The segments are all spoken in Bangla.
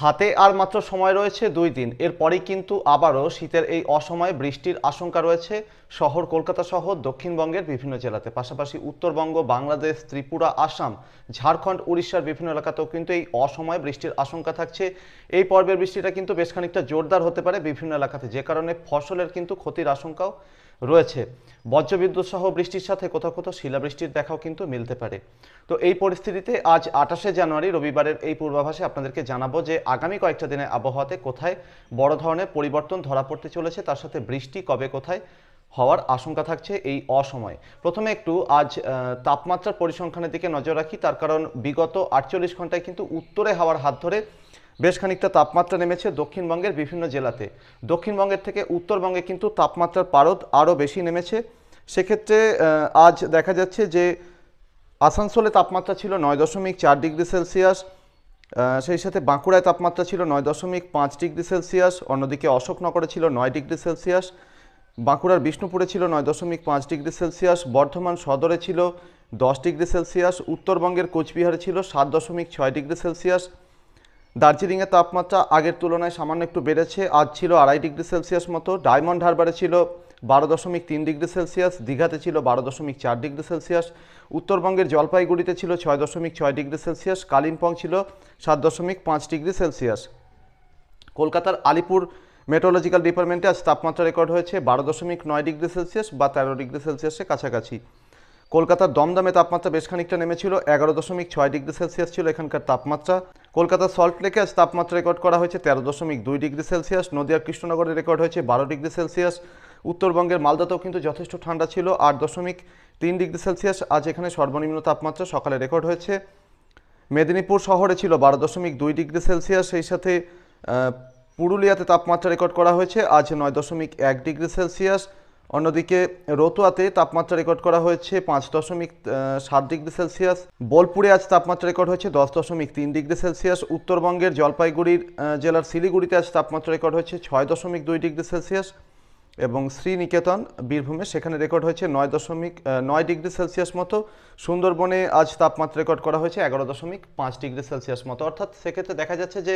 হাতে আর মাত্র সময় রয়েছে দুই দিন। এরপরেই কিন্তু আবারও শীতের এই অসময়ে বৃষ্টির আশঙ্কা রয়েছে শহর কলকাতা সহ দক্ষিণবঙ্গের বিভিন্ন জেলাতে। পাশাপাশি উত্তরবঙ্গ, বাংলাদেশ, ত্রিপুরা, আসাম, ঝাড়খণ্ড, উড়িষ্যার বিভিন্ন এলাকাতেও কিন্তু এই অসময়ে বৃষ্টির আশঙ্কা থাকছে। এই পর্বের বৃষ্টিটা কিন্তু বেশ খানিকটা জোরদার হতে পারে বিভিন্ন এলাকাতে, যে কারণে ফসলের কিন্তু ক্ষতির আশঙ্কাও রয়েছে। বজ্রবিদ্যুৎ সহ বৃষ্টির সাথে কোথাও কোথাও শিলাবৃষ্টির দেখাও কিন্তু মিলতে পারে। তো এই পরিস্থিতিতে আজ আঠাশে জানুয়ারি রবিবারের এই পূর্বাভাসে আপনাদেরকে জানাব যে আগামী কয়েকটা দিনে আবহাওয়াতে কোথায় বড় ধরনের পরিবর্তন ধরা পড়তে চলেছে, তার সাথে বৃষ্টি কবে কোথায় হওয়ার আশঙ্কা থাকছে এই অসময়ে। প্রথমে একটু আজ তাপমাত্রার পরিসংখ্যানের দিকে নজর রাখি, তার কারণ বিগত আটচল্লিশ ঘন্টায় কিন্তু উত্তরে হাওয়ার হাত ধরে বেশ খানিকটা তাপমাত্রা নেমেছে দক্ষিণবঙ্গের বিভিন্ন জেলাতে। দক্ষিণবঙ্গের থেকে উত্তরবঙ্গে কিন্তু তাপমাত্রার পারদ আরও বেশি নেমেছে। সেক্ষেত্রে আজ দেখা যাচ্ছে যে আসানসোলে তাপমাত্রা ছিল নয় দশমিক চার ডিগ্রি সেলসিয়াস সেই সাথে বাঁকুড়ায় তাপমাত্রা ছিল নয় দশমিক পাঁচ ডিগ্রি সেলসিয়াস, অন্যদিকে অশোকনগরে ছিল নয় ডিগ্রি সেলসিয়াস, বাঁকুড়ার বিষ্ণুপুরে ছিল নয় দশমিক পাঁচ ডিগ্রি সেলসিয়াস, বর্ধমান সদরে ছিল দশ ডিগ্রি সেলসিয়াস, উত্তরবঙ্গের কোচবিহারে ছিল সাত দশমিক ছয় ডিগ্রি সেলসিয়াস দার্জিলিংয়ের তাপমাত্রা আগের তুলনায় সামান্য একটু বেড়েছে। আজ ছিল আড়াই ডিগ্রি সেলসিয়াস মতো। ডায়মন্ড হারবারে ছিল বারো দশমিক তিন ডিগ্রি সেলসিয়াস। দীঘাতে ছিল বারো দশমিক চার ডিগ্রি সেলসিয়াস। উত্তরবঙ্গের জলপাইগুড়িতে ছিল ছয় দশমিক ছয় ডিগ্রি সেলসিয়াস। কালিম্পং ছিল সাত দশমিক পাঁচ ডিগ্রি সেলসিয়াস। কলকাতার আলিপুর মেট্রোলজিক্যাল ডিপার্টমেন্টে আজ তাপমাত্রা রেকর্ড হয়েছে বারো দশমিক নয় ডিগ্রি সেলসিয়াস বা তেরো ডিগ্রি সেলসিয়াসের কাছাকাছি। কলকাতার দমদমে তাপমাত্রা বেশ খানিকটা নেমেছিল, এগারো দশমিক ছয় ডিগ্রি সেলসিয়াস ছিল এখানকার তাপমাত্রা। কলকাতার সল্ট লেকে আজ তাপমাত্রা রেকর্ড করা হয়েছে তেরো দশমিক দুই ডিগ্রি সেলসিয়াস, নদিয়ার কৃষ্ণনগরে রেকর্ড হয়েছে বারো ডিগ্রি সেলসিয়াস। উত্তরবঙ্গের মালদাতেও কিন্তু যথেষ্ট ঠান্ডা ছিল, আট দশমিক তিন ডিগ্রি সেলসিয়াস। আজ এখানে সর্বনিম্ন তাপমাত্রা সকালে রেকর্ড হয়েছে। মেদিনীপুর শহরে ছিল বারো দশমিক দুই ডিগ্রি সেলসিয়াস, সেই সাথে পুরুলিয়াতে তাপমাত্রা রেকর্ড করা হয়েছে, আজ নয় দশমিক এক ডিগ্রি সেলসিয়াস। অন্যদিকে রতুয়াতে তাপমাত্রা রেকর্ড করা হয়েছে পাঁচ দশমিক সাত ডিগ্রি সেলসিয়াস। বোলপুরে আজ তাপমাত্রা রেকর্ড হয়েছে দশ দশমিক তিন ডিগ্রি সেলসিয়াস। উত্তরবঙ্গের জলপাইগুড়ির জেলার শিলিগুড়িতে আজ তাপমাত্রা রেকর্ড হয়েছে ছয় দশমিক দুই ডিগ্রি সেলসিয়াস এবং শ্রীনিকেতন, বীরভূমে সেখানে রেকর্ড হয়েছে নয় দশমিক নয় ডিগ্রি সেলসিয়াস মতো। সুন্দরবনে আজ তাপমাত্রা রেকর্ড করা হয়েছে এগারো দশমিক পাঁচ ডিগ্রি সেলসিয়াস মতো। অর্থাৎ সেক্ষেত্রে দেখা যাচ্ছে যে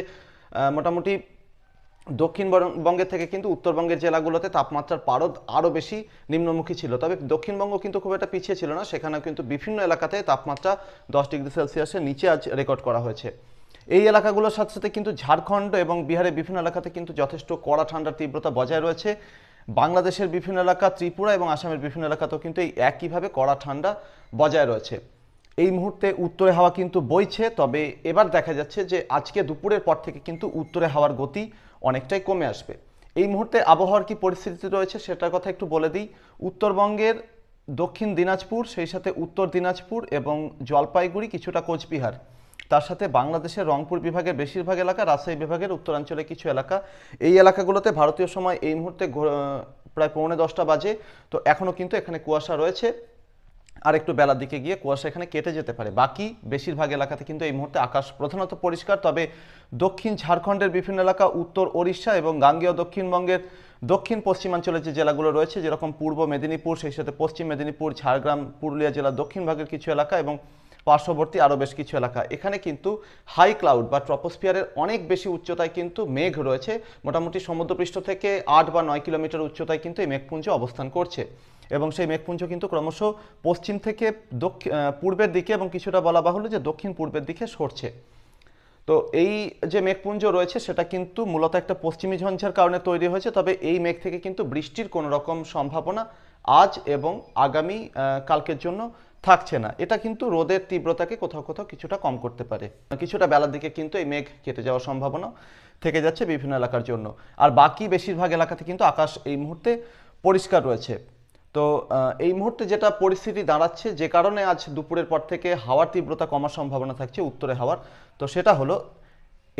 মোটামুটি দক্ষিণবঙ্গের থেকে কিন্তু উত্তরবঙ্গের জেলাগুলোতে তাপমাত্রার পারদ আরও বেশি নিম্নমুখী ছিল। তবে দক্ষিণবঙ্গ কিন্তু খুব একটা পিছিয়ে ছিল না, সেখানেও কিন্তু বিভিন্ন এলাকাতে তাপমাত্রা দশ ডিগ্রি সেলসিয়াসের নিচে আজ রেকর্ড করা হয়েছে। এই এলাকাগুলোর সাথে সাথে কিন্তু ঝাড়খণ্ড এবং বিহারের বিভিন্ন এলাকাতে কিন্তু যথেষ্ট কড়া ঠান্ডার তীব্রতা বজায় রয়েছে। বাংলাদেশের বিভিন্ন এলাকা, ত্রিপুরা এবং আসামের বিভিন্ন এলাকাতেও কিন্তু এই একইভাবে কড়া ঠান্ডা বজায় রয়েছে। এই মুহূর্তে উত্তরে হাওয়া কিন্তু বইছে, তবে এবার দেখা যাচ্ছে যে আজকে দুপুরের পর থেকে কিন্তু উত্তরে হাওয়ার গতি অনেকটাই কমে আসবে। এই মুহূর্তে আবহাওয়ার কি পরিস্থিতি রয়েছে সেটার কথা একটু বলে দিই। উত্তরবঙ্গের দক্ষিণ দিনাজপুর, সেই সাথে উত্তর দিনাজপুর এবং জলপাইগুড়ি কিছুটা কোচবিহার। তার সাথে বাংলাদেশের রংপুর বিভাগের বেশিরভাগ এলাকা, রাজশাহী বিভাগের উত্তরাঞ্চলে কিছু এলাকা। এই এলাকাগুলোতে ভারতীয় সময় এই মুহূর্তে প্রায় পৌনে দশটা বাজে। তো এখনও কিন্তু এখানে কুয়াশা রয়েছে। আর একটু বেলার দিকে গিয়ে কুয়াশা এখানে কেটে যেতে পারে। বাকি বেশিরভাগ এলাকাতে কিন্তু এই মুহূর্তে আকাশ প্রধানত পরিষ্কার, তবে দক্ষিণ ঝাড়খণ্ডের বিভিন্ন এলাকা, উত্তর ওড়িশা এবং গাঙ্গেয় দক্ষিণবঙ্গের দক্ষিণ পশ্চিমাঞ্চলের যে জেলাগুলো রয়েছে, যেরকম পূর্ব মেদিনীপুর, সেই সাথে পশ্চিম মেদিনীপুর, ঝাড়গ্রাম, পুরুলিয়া জেলার দক্ষিণ ভাগের কিছু এলাকা এবং পার্শ্ববর্তী আরও বেশ কিছু এলাকা। এখানে কিন্তু হাই ক্লাউড বা ট্রপোস্ফিয়ারের অনেক বেশি উচ্চতায় কিন্তু মেঘ রয়েছে। মোটামুটি সমুদ্রপৃষ্ঠ থেকে আট বা নয় কিলোমিটার উচ্চতায় কিন্তু এই মেঘপুঞ্জ অবস্থান করছে। এবং সেই মেঘপুঞ্জ কিন্তু ক্রমশ পশ্চিম থেকে দক্ষিণ পূর্বের দিকে এবং কিছুটা বলা বাহুল্য যে দক্ষিণ পূর্বের দিকে সরছে। তো এই যে মেঘপুঞ্জ রয়েছে, সেটা কিন্তু মূলত একটা পশ্চিমী ঝঞ্ঝার কারণে তৈরি হয়েছে, তবে এই মেঘ থেকে কিন্তু বৃষ্টির কোনো রকম সম্ভাবনা আজ এবং আগামী কালকের জন্য থাকছে না। এটা কিন্তু রোদের তীব্রতাকে কোথাও কোথাও কিছুটা কম করতে পারে। কিছুটা বেলার দিকে কিন্তু এই মেঘ কেটে যাওয়ার সম্ভাবনা থেকে যাচ্ছে বিভিন্ন এলাকার জন্য। আর বাকি বেশিরভাগ এলাকাতে কিন্তু আকাশ এই মুহূর্তে পরিষ্কার রয়েছে। তো এই মুহূর্তে যেটা পরিস্থিতি দাঁড়াচ্ছে, যে কারণে আজ দুপুরের পর থেকে হাওয়ার তীব্রতা কমার সম্ভাবনা থাকছে উত্তরে হাওয়ার, তো সেটা হলো,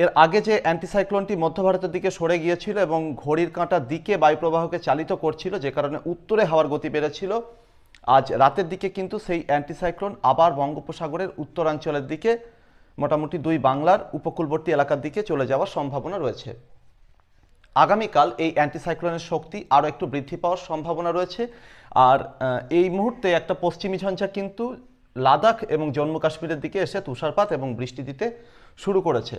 এর আগে যে অ্যান্টিসাইক্লোনটি মধ্য ভারতের দিকে সরে গিয়েছিল এবং ঘড়ির কাঁটার দিকে বায়ুপ্রবাহকে চালিত করছিল, যে কারণে উত্তরে হাওয়ার গতি বেড়েছিল, আজ রাতের দিকে কিন্তু সেই অ্যান্টিসাইক্লোন আবার বঙ্গোপসাগরের উত্তরাঞ্চলের দিকে, মোটামুটি দুই বাংলার উপকূলবর্তী এলাকার দিকে চলে যাওয়ার সম্ভাবনা রয়েছে। আগামীকাল এই অ্যান্টিসাইক্লোনের শক্তি আরও একটু বৃদ্ধি পাওয়ার সম্ভাবনা রয়েছে আর এই মুহূর্তে একটা পশ্চিমী ঝঞ্ঝা কিন্তু লাদাখ এবং জম্মু কাশ্মীরের দিকে এসে তুষারপাত এবং বৃষ্টি দিতে শুরু করেছে।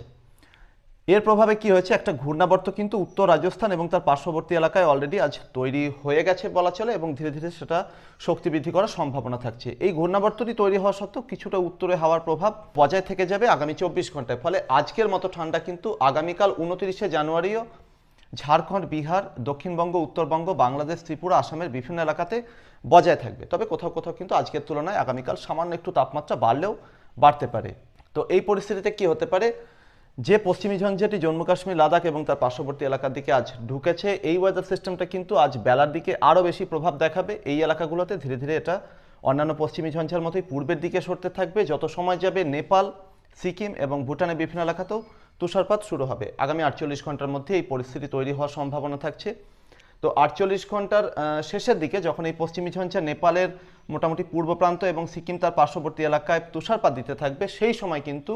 এর প্রভাবে কি হয়েছে? একটা ঘূর্ণাবর্ত কিন্তু উত্তর রাজস্থান এবং তার পার্শ্ববর্তী এলাকায় অলরেডি আজ তৈরি হয়ে গেছে বলা চলে এবং ধীরে ধীরে সেটা শক্তি বৃদ্ধি করার সম্ভাবনা থাকছে। এই ঘূর্ণাবর্তটি তৈরি হওয়া সত্ত্বেও কিছুটা উত্তরে হাওয়ার প্রভাব বজায় থেকে যাবে আগামী চব্বিশ ঘন্টায়। ফলে আজকের মতো ঠান্ডা কিন্তু আগামীকাল উনত্রিশে জানুয়ারিও ঝাড়খণ্ড, বিহার, দক্ষিণবঙ্গ, উত্তরবঙ্গ, বাংলাদেশ, ত্রিপুরা, আসামের বিভিন্ন এলাকাতে বজায় থাকবে। তবে কোথাও কোথাও কিন্তু আজকের তুলনায় আগামীকাল সামান্য একটু তাপমাত্রা বাড়লেও বাড়তে পারে। তো এই পরিস্থিতিতে কি হতে পারে? যে পশ্চিমী ঝঞ্ঝাটি জম্মু কাশ্মীর, লাদাখ এবং তার পার্শ্ববর্তী এলাকার দিকে আজ ঢুকেছে, এই ওয়েদার সিস্টেমটা কিন্তু আজ বেলার দিকে আরও বেশি প্রভাব দেখাবে। এই এলাকাগুলোতে ধীরে ধীরে এটা অন্যান্য পশ্চিমী ঝঞ্ঝার মতোই পূর্বের দিকে সরতে থাকবে। যত সময় যাবে, নেপাল, সিকিম এবং ভুটানের বিভিন্ন এলাকাতেও তুষারপাত শুরু হবে। আগামী আটচল্লিশ ঘণ্টার মধ্যে এই পরিস্থিতি তৈরি হওয়ার সম্ভাবনা থাকছে। তো আটচল্লিশ ঘণ্টার শেষের দিকে যখন এই পশ্চিমী ঝঞ্ঝা নেপালের মোটামুটি পূর্ব প্রান্ত এবং সিকিম তার পার্শ্ববর্তী এলাকায় তুষারপাত দিতে থাকবে, সেই সময় কিন্তু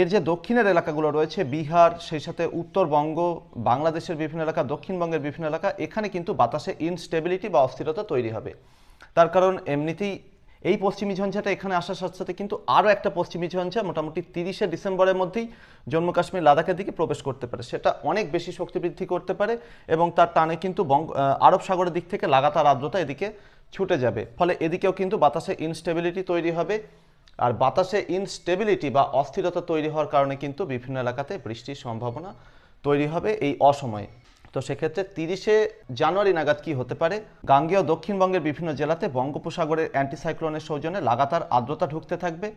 এর যে দক্ষিণের এলাকাগুলো রয়েছে, বিহার, সেই সাথে উত্তরবঙ্গ, বাংলাদেশের বিভিন্ন এলাকা, দক্ষিণবঙ্গের বিভিন্ন এলাকা, এখানে কিন্তু বাতাসে ইনস্টেবিলিটি বা অস্থিরতা তৈরি হবে। তার কারণ এমনিতেই এই পশ্চিমী ঝঞ্ঝাটা এখানে আসার সাথে সাথে কিন্তু আরও একটা পশ্চিমী ঝঞ্ঝা মোটামুটি তিরিশে ডিসেম্বরের মধ্যেই জম্মু কাশ্মীর লাদাখের দিকে প্রবেশ করতে পারে। সেটা অনেক বেশি শক্তি বৃদ্ধি করতে পারে এবং তার টানে কিন্তু বঙ্গ আরব সাগরের দিক থেকে লাগাতার আর্দ্রতা এদিকে ছুটে যাবে। ফলে এদিকেও কিন্তু বাতাসে ইনস্টেবিলিটি তৈরি হবে আর বাতাসে ইনস্টেবিলিটি বা অস্থিরতা তৈরি হওয়ার কারণে কিন্তু বিভিন্ন এলাকাতে বৃষ্টির সম্ভাবনা তৈরি হবে এই অসময়ে। তো সেক্ষেত্রে তিরিশে জানুয়ারি নাগাদ কি হতে পারে? গাঙ্গেয় দক্ষিণবঙ্গের বিভিন্ন জেলাতে বঙ্গোপসাগরের অ্যান্টিসাইক্লোনের সৌজন্যে লাগাতার আর্দ্রতা ঢুকতে থাকবে।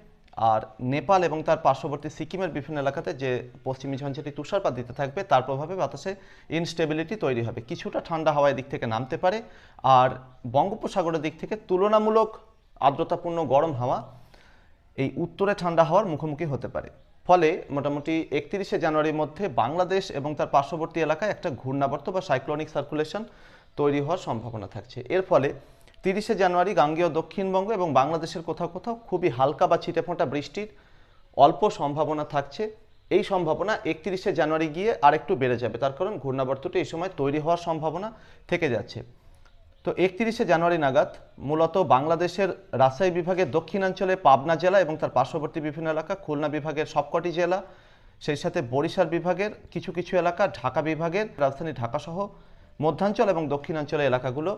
আর নেপাল এবং তার পার্শ্ববর্তী সিকিমের বিভিন্ন এলাকাতে যে পশ্চিমী ঝঞ্ঝাটি তুষারপাত দিতে থাকবে, তার প্রভাবে বাতাসে ইনস্টেবিলিটি তৈরি হবে। কিছুটা ঠান্ডা হাওয়া দিক থেকে নামতে পারে। আর বঙ্গোপসাগরের দিক থেকে তুলনামূলক আর্দ্রতাপূর্ণ গরম হাওয়া এই উত্তরে ঠান্ডা হওয়ার মুখোমুখি হতে পারে। ফলে মোটামুটি একত্রিশে জানুয়ারির মধ্যে বাংলাদেশ এবং তার পার্শ্ববর্তী এলাকায় একটা ঘূর্ণাবর্ত বা সাইক্লোনিক সার্কুলেশন তৈরি হওয়ার সম্ভাবনা থাকছে। এর ফলে তিরিশে জানুয়ারি গাঙ্গেয় দক্ষিণবঙ্গ এবং বাংলাদেশের কোথাও কোথাও খুবই হালকা বা ছিটেফোঁটা বৃষ্টির অল্প সম্ভাবনা থাকছে। এই সম্ভাবনা একত্রিশে জানুয়ারি গিয়ে আরেকটু বেড়ে যাবে। তার কারণ ঘূর্ণাবর্তটি এই সময় তৈরি হওয়ার সম্ভাবনা থেকে যাচ্ছে। তো একত্রিশে জানুয়ারি নাগাদ মূলত বাংলাদেশের রাজশাহী বিভাগের দক্ষিণাঞ্চলে পাবনা জেলা এবং তার পার্শ্ববর্তী বিভিন্ন এলাকা, খুলনা বিভাগের সবকটি জেলা, সেই সাথে বরিশাল বিভাগের কিছু কিছু এলাকা, ঢাকা বিভাগের রাজধানী ঢাকাসহ মধ্যাঞ্চল এবং দক্ষিণাঞ্চলের এলাকাগুলো।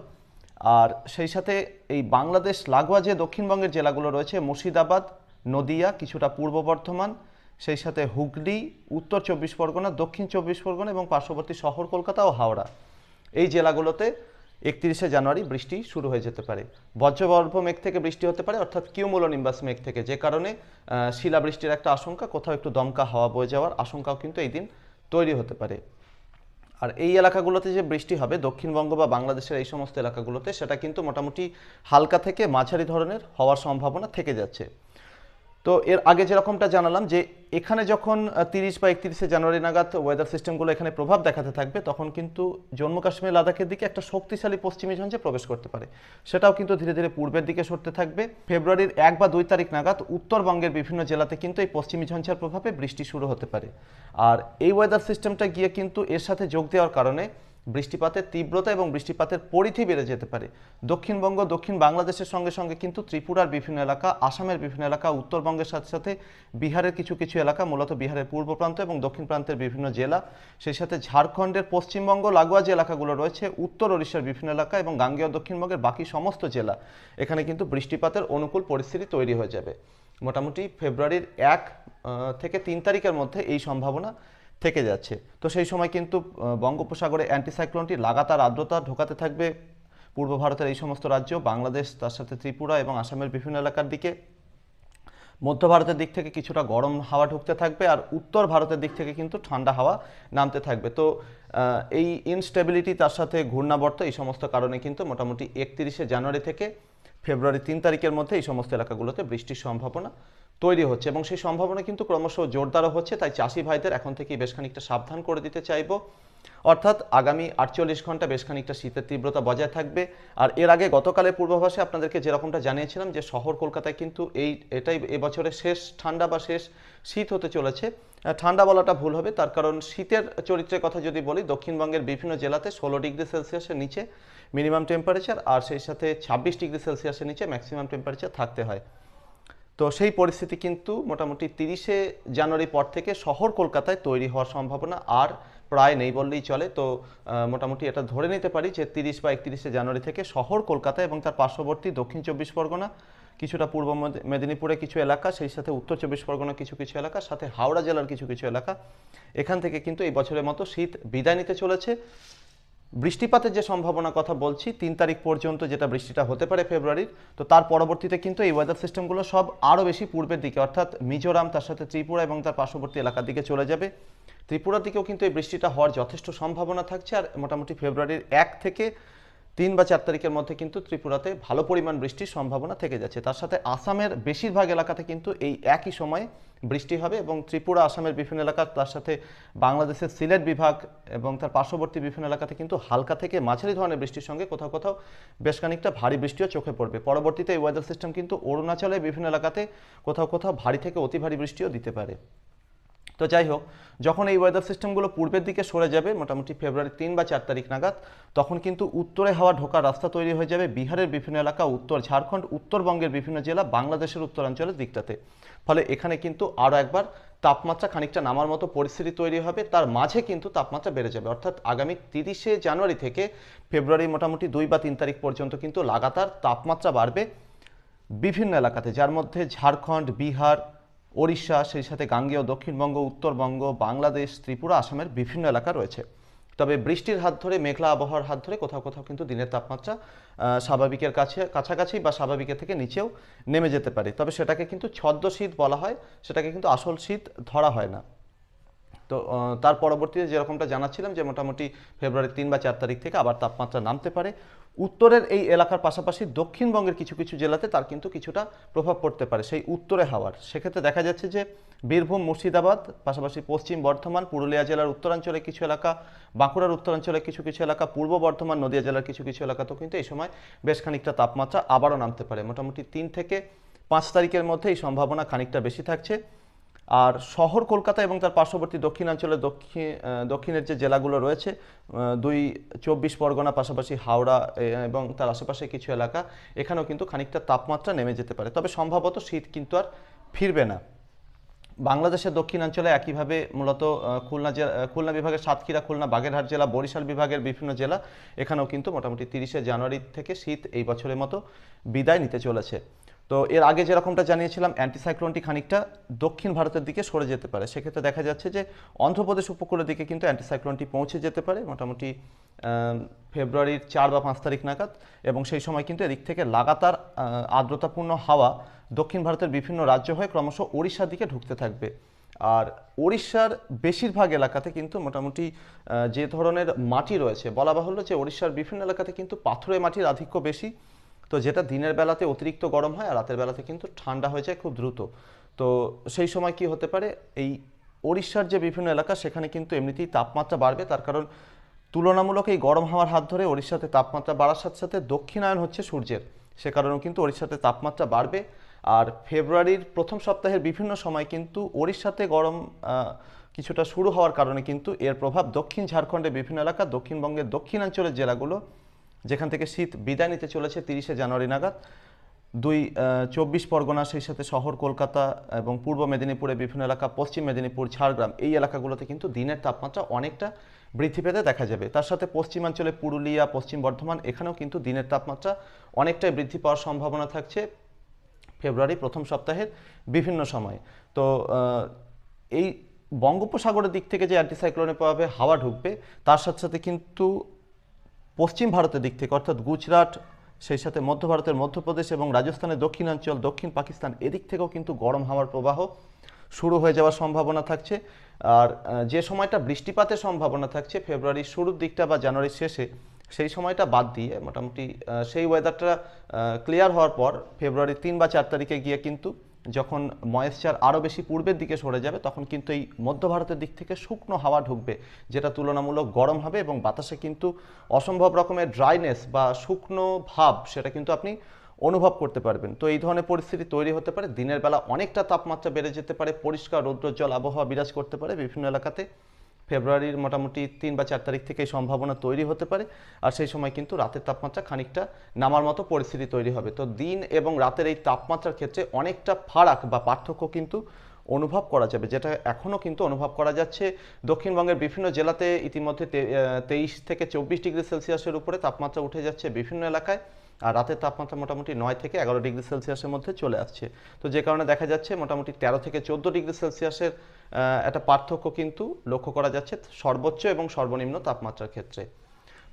আর সেই সাথে এই বাংলাদেশ লাগোয়া যে দক্ষিণবঙ্গের জেলাগুলো রয়েছে, মুর্শিদাবাদ, নদিয়া, কিছুটা পূর্ব বর্ধমান, সেই সাথে হুগলি, উত্তর চব্বিশ পরগনা, দক্ষিণ চব্বিশ পরগনা এবং পার্শ্ববর্তী শহর কলকাতা ও হাওড়া। এই জেলাগুলোতে একত্রিশে জানুয়ারি বৃষ্টি শুরু হয়ে যেতে পারে। বজ্রগর্ভ মেঘ থেকে বৃষ্টি হতে পারে, অর্থাৎ কিউমুলোনিম্বাস মেঘ থেকে, যে কারণে শিলাবৃষ্টির একটা আশঙ্কা, কোথাও একটু দমকা হাওয়া বয়ে যাওয়ার আশঙ্কাও কিন্তু এই দিন তৈরি হতে পারে। আর এই এলাকাগুলোতে যে বৃষ্টি হবে, দক্ষিণবঙ্গ বা বাংলাদেশের এই সমস্ত এলাকাগুলোতে, সেটা কিন্তু মোটামুটি হালকা থেকে মাঝারি ধরনের হওয়ার সম্ভাবনা থেকে যাচ্ছে। তো এর আগে যেরকমটা জানালাম যে এখানে যখন তিরিশ বা একত্রিশে জানুয়ারি নাগাদ ওয়েদার সিস্টেমগুলো এখানে প্রভাব দেখাতে থাকবে, তখন কিন্তু জম্মু কাশ্মীর লাদাখের দিকে একটা শক্তিশালী পশ্চিমী ঝঞ্ঝে প্রবেশ করতে পারে। সেটাও কিন্তু ধীরে ধীরে পূর্বের দিকে সরতে থাকবে। ফেব্রুয়ারির এক বা দুই তারিখ নাগাদ উত্তরবঙ্গের বিভিন্ন জেলাতে কিন্তু এই পশ্চিমী ঝঞ্ঝার প্রভাবে বৃষ্টি শুরু হতে পারে। আর এই ওয়েদার সিস্টেমটা গিয়ে কিন্তু এর সাথে যোগ দেওয়ার কারণে বৃষ্টিপাতের তীব্রতা এবং বৃষ্টিপাতের পরিধি বেড়ে যেতে পারে। দক্ষিণবঙ্গ, দক্ষিণ বাংলাদেশের সঙ্গে সঙ্গে কিন্তু ত্রিপুরার বিভিন্ন এলাকা, আসামের বিভিন্ন এলাকা, উত্তরবঙ্গের সাথে সাথে বিহারের কিছু কিছু এলাকা, মূলত বিহারের পূর্ব প্রান্ত এবং দক্ষিণ প্রান্তের বিভিন্ন জেলা, সেই সাথে ঝাড়খণ্ডের পশ্চিমবঙ্গ, লাগোয়া যে এলাকাগুলো রয়েছে, উত্তর ওড়িশার বিভিন্ন এলাকা এবং গাঙ্গেয় দক্ষিণবঙ্গের বাকি সমস্ত জেলা, এখানে কিন্তু বৃষ্টিপাতের অনুকূল পরিস্থিতি তৈরি হয়ে যাবে। মোটামুটি ফেব্রুয়ারির এক থেকে তিন তারিখের মধ্যে এই সম্ভাবনা থেকে যাচ্ছে। তো সেই সময় কিন্তু বঙ্গোপসাগরে অ্যান্টিসাইক্লোনটি লাগাতার আর্দ্রতা ঢোকাতে থাকবে। পূর্ব ভারতের এই সমস্ত রাজ্য, বাংলাদেশ, তার সাথে ত্রিপুরা এবং আসামের বিভিন্ন এলাকার দিকে। মধ্য ভারতের দিক থেকে কিছুটা গরম হাওয়া ঢুকতে থাকবে আর উত্তর ভারতের দিক থেকে কিন্তু ঠান্ডা হাওয়া নামতে থাকবে। তো এই ইনস্টেবিলিটি তার সাথে ঘূর্ণাবর্ত, এই সমস্ত কারণে কিন্তু মোটামুটি একত্রিশে জানুয়ারি থেকে ফেব্রুয়ারি তিন তারিখের মধ্যে এই সমস্ত এলাকাগুলোতে বৃষ্টির সম্ভাবনা তৈরি হচ্ছে এবং সেই সম্ভাবনা কিন্তু ক্রমশ জোরদারও হচ্ছে, তাই চাষি ভাইদের এখন থেকেই বেশ খানিকটা সাবধান করে দিতে চাইব। অর্থাৎ আগামী আটচল্লিশ ঘণ্টা বেশ খানিকটা শীতের তীব্রতা বজায় থাকবে। আর এর আগে গতকালের পূর্বাভাসে আপনাদেরকে যেরকমটা জানিয়েছিলাম যে শহর কলকাতায় কিন্তু এই, এটাই এবছরের শেষ ঠান্ডা বা শেষ শীত হতে চলেছে। ঠান্ডা বলাটা ভুল হবে, তার কারণ শীতের চরিত্রের কথা যদি বলি, দক্ষিণবঙ্গের বিভিন্ন জেলাতে ষোলো ডিগ্রি সেলসিয়াসের নিচে মিনিমাম টেম্পারেচার আর সেই সাথে ছাব্বিশ ডিগ্রি সেলসিয়াসের নিচে ম্যাক্সিমাম টেম্পারেচার থাকতে হয়। তো সেই পরিস্থিতি কিন্তু মোটামুটি তিরিশে জানুয়ারি পর থেকে শহর কলকাতায় তৈরি হওয়ার সম্ভাবনা আর প্রায় নেই বললেই চলে। তো মোটামুটি এটা ধরে নিতে পারি যে তিরিশ বা একত্রিশে জানুয়ারি থেকে শহর কলকাতা এবং তার পার্শ্ববর্তী দক্ষিণ চব্বিশ পরগনা, কিছুটা পূর্ব মেদ- মেদিনীপুরে কিছু এলাকা, সেই সাথে উত্তর চব্বিশ পরগনা কিছু কিছু এলাকা, সাথে হাওড়া জেলার কিছু কিছু এলাকা। এখান থেকে কিন্তু এই বছরের মতো শীত বিদায় নিতে চলেছে। বৃষ্টিপাতের যে সম্ভাবনা কথা বলছি, তিন তারিখ পর্যন্ত যেটা বৃষ্টিটা হতে পারে ফেব্রুয়ারির, তো তার পরবর্তীতে কিন্তু এই ওয়েদার সিস্টেমগুলো সব আরও বেশি পূর্বের দিকে, অর্থাৎ মিজোরাম, তার সাথে ত্রিপুরা এবং তার পার্শ্ববর্তী এলাকার দিকে চলে যাবে। ত্রিপুরার দিকেও কিন্তু এই বৃষ্টিটা হওয়ার যথেষ্ট সম্ভাবনা থাকছে, আর মোটামুটি ফেব্রুয়ারির এক থেকে তিন বা চার তারিখের মধ্যে কিন্তু ত্রিপুরাতে ভালো পরিমাণ বৃষ্টির সম্ভাবনা থেকে যাচ্ছে। তার সাথে আসামের বেশিরভাগ এলাকাতে কিন্তু এই একই সময়ে বৃষ্টি হবে এবং ত্রিপুরা, আসামের বিভিন্ন এলাকা তার সাথে বাংলাদেশের সিলেট বিভাগ এবং তার পার্শ্ববর্তী বিভিন্ন এলাকাতে কিন্তু হালকা থেকে মাঝারি ধরনের বৃষ্টির সঙ্গে কোথাও কোথাও বেশ খানিকটা ভারী বৃষ্টিও চোখে পড়বে। পরবর্তীতে এই ওয়েদার সিস্টেম কিন্তু অরুণাচলের বিভিন্ন এলাকাতে কোথাও কোথাও ভারী থেকে অতি ভারী বৃষ্টিও দিতে পারে। তো যাই হোক, যখন এই ওয়েদার সিস্টেমগুলো পূর্বের দিকে সরে যাবে, মোটামুটি ফেব্রুয়ারি তিন বা চার তারিখ নাগাদ, তখন কিন্তু উত্তরে হাওয়া ঢোকার রাস্তা তৈরি হয়ে যাবে বিহারের বিভিন্ন এলাকা, উত্তর ঝাড়খণ্ড, উত্তরবঙ্গের বিভিন্ন জেলা, বাংলাদেশের উত্তরাঞ্চলের দিকটাতে। ফলে এখানে কিন্তু আরও একবার তাপমাত্রা খানিকটা নামার মতো পরিস্থিতি তৈরি হবে, তার মাঝে কিন্তু তাপমাত্রা বেড়ে যাবে। অর্থাৎ আগামী তিরিশে জানুয়ারি থেকে ফেব্রুয়ারি মোটামুটি দুই বা তিন তারিখ পর্যন্ত কিন্তু লাগাতার তাপমাত্রা বাড়বে বিভিন্ন এলাকাতে, যার মধ্যে ঝাড়খণ্ড, বিহার ওড়িশা, সেই সাথে গাঙ্গেয়, দক্ষিণবঙ্গ, উত্তরবঙ্গ, বাংলাদেশ, ত্রিপুরা, আসামের বিভিন্ন এলাকা রয়েছে। তবে বৃষ্টির হাত ধরে, মেঘলা আবহাওয়ার হাত ধরে কোথাও কোথাও কিন্তু দিনের তাপমাত্রা স্বাভাবিকের কাছে, কাছাকাছি বা স্বাভাবিকের থেকে নিচেও নেমে যেতে পারে। তবে সেটাকে কিন্তু ছদ্ম শীত বলা হয়, সেটাকে কিন্তু আসল শীত ধরা হয় না। তো তার পরবর্তীতে যেরকমটা জানাচ্ছিলাম যে মোটামুটি ফেব্রুয়ারি তিন বা চার তারিখ থেকে আবার তাপমাত্রা নামতে পারে, উত্তরের এই এলাকার পাশাপাশি দক্ষিণবঙ্গের কিছু কিছু জেলাতে তার কিন্তু কিছুটা প্রভাব পড়তে পারে সেই উত্তরে হাওয়ার। সেক্ষেত্রে দেখা যাচ্ছে যে বীরভূম, মুর্শিদাবাদ, পাশাপাশি পশ্চিম বর্ধমান, পুরুলিয়া জেলার উত্তরাঞ্চলে কিছু এলাকা, বাঁকুড়ার উত্তরাঞ্চলে কিছু কিছু এলাকা, পূর্ব বর্ধমান, নদিয়া জেলার কিছু কিছু এলাকাতেও কিন্তু এই সময় বেশ খানিকটা তাপমাত্রা আবারও নামতে পারে। মোটামুটি তিন থেকে পাঁচ তারিখের মধ্যে এই সম্ভাবনা খানিকটা বেশি থাকছে। আর শহর কলকাতা এবং তার পার্শ্ববর্তী দক্ষিণাঞ্চলের দক্ষিণ দক্ষিণের যে জেলাগুলো রয়েছে দুই চব্বিশ পরগনা, পাশাপাশি হাওড়া এবং তার আশেপাশে কিছু এলাকা, এখানেও কিন্তু খানিকটা তাপমাত্রা নেমে যেতে পারে। তবে সম্ভবত শীত কিন্তু আর ফিরবে না। বাংলাদেশের দক্ষিণাঞ্চলে একইভাবে মূলত খুলনা জেলা খুলনা বিভাগের সাতক্ষীরা, খুলনা বাগেরহাট জেলা, বরিশাল বিভাগের বিভিন্ন জেলা, এখানেও কিন্তু মোটামুটি তিরিশে জানুয়ারি থেকে শীত এই বছরের মতো বিদায় নিতে চলেছে। তো এর আগে যেরকমটা জানিয়েছিলাম অ্যান্টিসাইক্লোনটি খানিকটা দক্ষিণ ভারতের দিকে সরে যেতে পারে। সেক্ষেত্রে দেখা যাচ্ছে যে অন্ধ্রপ্রদেশ উপকূলের দিকে কিন্তু অ্যান্টিসাইক্লোনটি পৌঁছে যেতে পারে। মোটামুটি ফেব্রুয়ারির চার বা পাঁচ তারিখ নাগাদ এবং সেই সময় কিন্তু এদিক থেকে লাগাতার আর্দ্রতাপূর্ণ হাওয়া দক্ষিণ ভারতের বিভিন্ন রাজ্য হয়ে ক্রমশ ওড়িশার দিকে ঢুকতে থাকবে। আর ওড়িশার বেশিরভাগ এলাকাতে কিন্তু মোটামুটি যে ধরনের মাটি রয়েছে, বলা বাহুল্য যে ওড়িশার বিভিন্ন এলাকাতে কিন্তু পাথুরে মাটির আধিক্য বেশি। তো যেটা দিনের বেলাতে অতিরিক্ত গরম হয় আর রাতের বেলাতে কিন্তু ঠান্ডা হয়ে যায় খুব দ্রুত। তো সেই সময় কি হতে পারে? এই ওড়িশার যে বিভিন্ন এলাকা, সেখানে কিন্তু এমনিতেই তাপমাত্রা বাড়বে। তার কারণ তুলনামূলক এই গরম হাওয়ার হাত ধরে ওড়িশাতে তাপমাত্রা বাড়ার সাথে সাথে দক্ষিণায়ন হচ্ছে সূর্যের। সে কারণেও কিন্তু ওড়িশাতে তাপমাত্রা বাড়বে। আর ফেব্রুয়ারির প্রথম সপ্তাহের বিভিন্ন সময় কিন্তু ওড়িশাতে গরম কিছুটা শুরু হওয়ার কারণে কিন্তু এর প্রভাব দক্ষিণ ঝাড়খণ্ডের বিভিন্ন এলাকা, দক্ষিণবঙ্গের দক্ষিণাঞ্চলের জেলাগুলো যেখান থেকে শীত বিদায় নিতে চলেছে তিরিশে জানুয়ারি নাগাদ। দুই চব্বিশ পরগনা, সেই সাথে শহর কলকাতা এবং পূর্ব মেদিনীপুরের বিভিন্ন এলাকা, পশ্চিম মেদিনীপুর, ঝাড়গ্রাম, এই এলাকাগুলোতে কিন্তু দিনের তাপমাত্রা অনেকটা বৃদ্ধি পেতে দেখা যাবে। তার সাথে পশ্চিমাঞ্চলে পুরুলিয়া, পশ্চিম বর্ধমান, এখানেও কিন্তু দিনের তাপমাত্রা অনেকটাই বৃদ্ধি পাওয়ার সম্ভাবনা থাকছে ফেব্রুয়ারি প্রথম সপ্তাহের বিভিন্ন সময়। তো এই বঙ্গোপসাগরের দিক থেকে যে অ্যান্টিসাইক্লোনের প্রভাবে হাওয়া ঢুকবে, তার সাথে সাথে কিন্তু পশ্চিম ভারতের দিক থেকে, অর্থাৎ গুজরাট, সেই সাথে মধ্য ভারতের মধ্যপ্রদেশ এবং রাজস্থানের দক্ষিণাঞ্চল, দক্ষিণ পাকিস্তান, এদিক থেকেও কিন্তু গরম হাওয়ার প্রবাহ শুরু হয়ে যাওয়ার সম্ভাবনা থাকছে। আর যে সময়টা বৃষ্টিপাতের সম্ভাবনা থাকছে, ফেব্রুয়ারির শুরুর দিকটা বা জানুয়ারির শেষে, সেই সময়টা বাদ দিয়ে মোটামুটি সেই ওয়েদারটা ক্লিয়ার হওয়ার পর ফেব্রুয়ারির তিন বা চার তারিখে গিয়ে কিন্তু যখন ময়েশ্চার আরও বেশি পূর্বের দিকে সরে যাবে, তখন কিন্তু এই মধ্য ভারতের দিক থেকে শুকনো হাওয়া ঢুকবে, যেটা তুলনামূলক গরম হবে এবং বাতাসে কিন্তু অসম্ভব রকমের ড্রাইনেস বা শুকনো ভাব সেটা কিন্তু আপনি অনুভব করতে পারবেন। তো এই ধরনের পরিস্থিতি তৈরি হতে পারে। দিনের বেলা অনেকটা তাপমাত্রা বেড়ে যেতে পারে, পরিষ্কার রৌদ্রোজ্জ্বল আবহাওয়া বিরাজ করতে পারে বিভিন্ন এলাকাতে। ফেব্রুয়ারির মোটামুটি তিন বা চার তারিখ থেকে সম্ভাবনা তৈরি হতে পারে। আর সেই সময় কিন্তু রাতের তাপমাত্রা খানিকটা নামার মতো পরিস্থিতি তৈরি হবে। তো দিন এবং রাতের এই তাপমাত্রার ক্ষেত্রে অনেকটা ফারাক বা পার্থক্য কিন্তু অনুভব করা যাবে, যেটা এখনও কিন্তু অনুভব করা যাচ্ছে। দক্ষিণবঙ্গের বিভিন্ন জেলাতে ইতিমধ্যে তেইশ থেকে চব্বিশ ডিগ্রি সেলসিয়াসের উপরে তাপমাত্রা উঠে যাচ্ছে বিভিন্ন এলাকায়। আর রাতের তাপমাত্রা মোটামুটি নয় থেকে এগারো ডিগ্রি সেলসিয়াসের মধ্যে চলে আসছে। তো যে কারণে দেখা যাচ্ছে মোটামুটি তেরো থেকে চোদ্দ ডিগ্রি সেলসিয়াসের একটা পার্থক্য কিন্তু লক্ষ্য করা যাচ্ছে সর্বোচ্চ এবং সর্বনিম্ন তাপমাত্রার ক্ষেত্রে।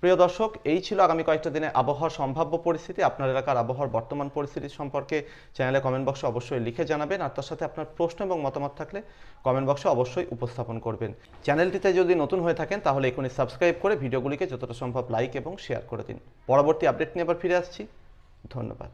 প্রিয় দর্শক, এই ছিল আগামী কয়েকটা দিনে আবহাওয়ার সম্ভাব্য পরিস্থিতি, আপনার এলাকার আবহাওয়ার বর্তমান পরিস্থিতি সম্পর্কে। চ্যানেলে কমেন্ট বক্সে অবশ্যই লিখে জানাবেন, আর তার সাথে আপনার প্রশ্ন এবং মতামত থাকলে কমেন্ট বক্সে অবশ্যই উপস্থাপন করবেন। চ্যানেলটিতে যদি নতুন হয়ে থাকেন, তাহলে এখনই সাবস্ক্রাইব করে ভিডিওগুলিকে যতটা সম্ভব লাইক এবং শেয়ার করে দিন। পরবর্তী আপডেট নিয়ে আবার ফিরে আসছি। ধন্যবাদ।